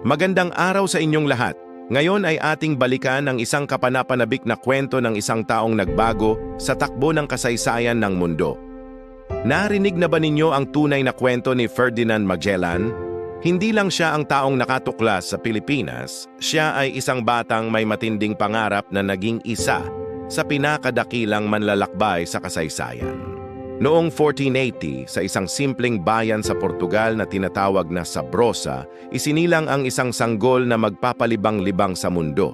Magandang araw sa inyong lahat. Ngayon ay ating balikan ang isang kapanapanabik na kwento ng isang taong nagbago sa takbo ng kasaysayan ng mundo. Narinig na ba ninyo ang tunay na kwento ni Ferdinand Magellan? Hindi lang siya ang taong nakatuklas sa Pilipinas, siya ay isang batang may matinding pangarap na naging isa sa pinakadakilang manlalakbay sa kasaysayan. Noong 1480, sa isang simpleng bayan sa Portugal na tinatawag na Sabrosa, isinilang ang isang sanggol na magpapalibang-libang sa mundo.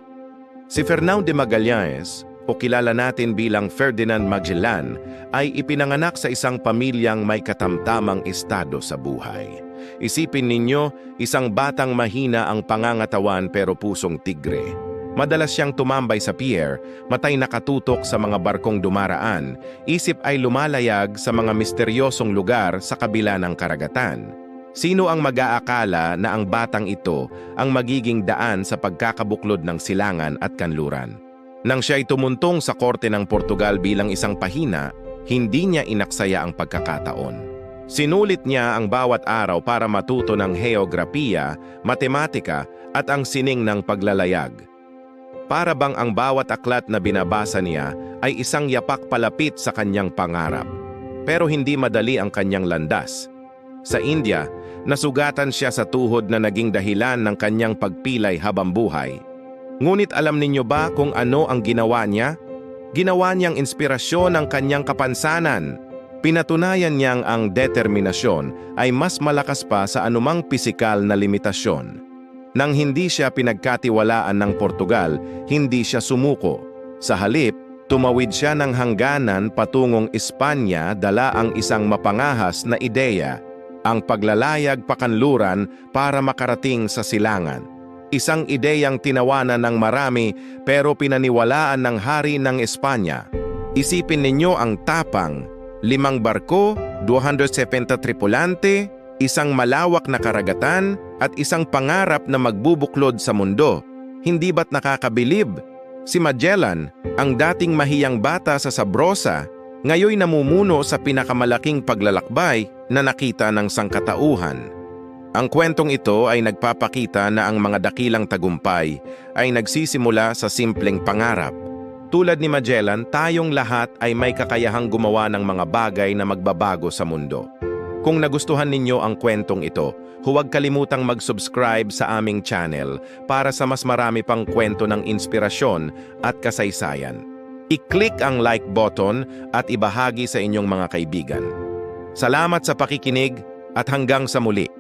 Si Fernão de Magallanes, o kilala natin bilang Ferdinand Magellan, ay ipinanganak sa isang pamilyang may katamtamang estado sa buhay. Isipin ninyo, isang batang mahina ang pangangatawan pero pusong tigre. Madalas siyang tumambay sa pier, matay nakatutok sa mga barkong dumaraan, isip ay lumalayag sa mga misteryosong lugar sa kabila ng karagatan. Sino ang mag-aakala na ang batang ito ang magiging daan sa pagkakabuklod ng silangan at kanluran? Nang siya ay tumuntong sa korte ng Portugal bilang isang pahina, hindi niya inaksaya ang pagkakataon. Sinulit niya ang bawat araw para matuto ng heograpiya, matematika at ang sining ng paglalayag. Para bang ang bawat aklat na binabasa niya ay isang yapak palapit sa kanyang pangarap. Pero hindi madali ang kanyang landas. Sa India, nasugatan siya sa tuhod na naging dahilan ng kanyang pagpilay habang buhay. Ngunit alam ninyo ba kung ano ang ginawa niya? Ginawa niyang inspirasyon ng kanyang kapansanan. Pinatunayan niyang ang determinasyon ay mas malakas pa sa anumang pisikal na limitasyon. Nang hindi siya pinagkatiwalaan ng Portugal, hindi siya sumuko. Sa halip, tumawid siya ng hangganan patungong Espanya dala ang isang mapangahas na ideya, ang paglalayag pakanluran para makarating sa silangan. Isang ideyang tinawanan ng marami pero pinaniwalaan ng hari ng Espanya. Isipin ninyo ang tapang, limang barko, 270 tripulante, isang malawak na karagatan, at isang pangarap na magbubuklod sa mundo. Hindi ba't nakakabilib? Si Magellan, ang dating mahiyang bata sa Sabrosa, ngayoy namumuno sa pinakamalaking paglalakbay na nakita ng sangkatauhan. Ang kwentong ito ay nagpapakita na ang mga dakilang tagumpay ay nagsisimula sa simpleng pangarap. Tulad ni Magellan, tayong lahat ay may kakayahang gumawa ng mga bagay na magbabago sa mundo. Kung nagustuhan ninyo ang kwentong ito, huwag kalimutang mag-subscribe sa aming channel para sa mas marami pang kwento ng inspirasyon at kasaysayan. I-click ang like button at ibahagi sa inyong mga kaibigan. Salamat sa pakikinig at hanggang sa muli.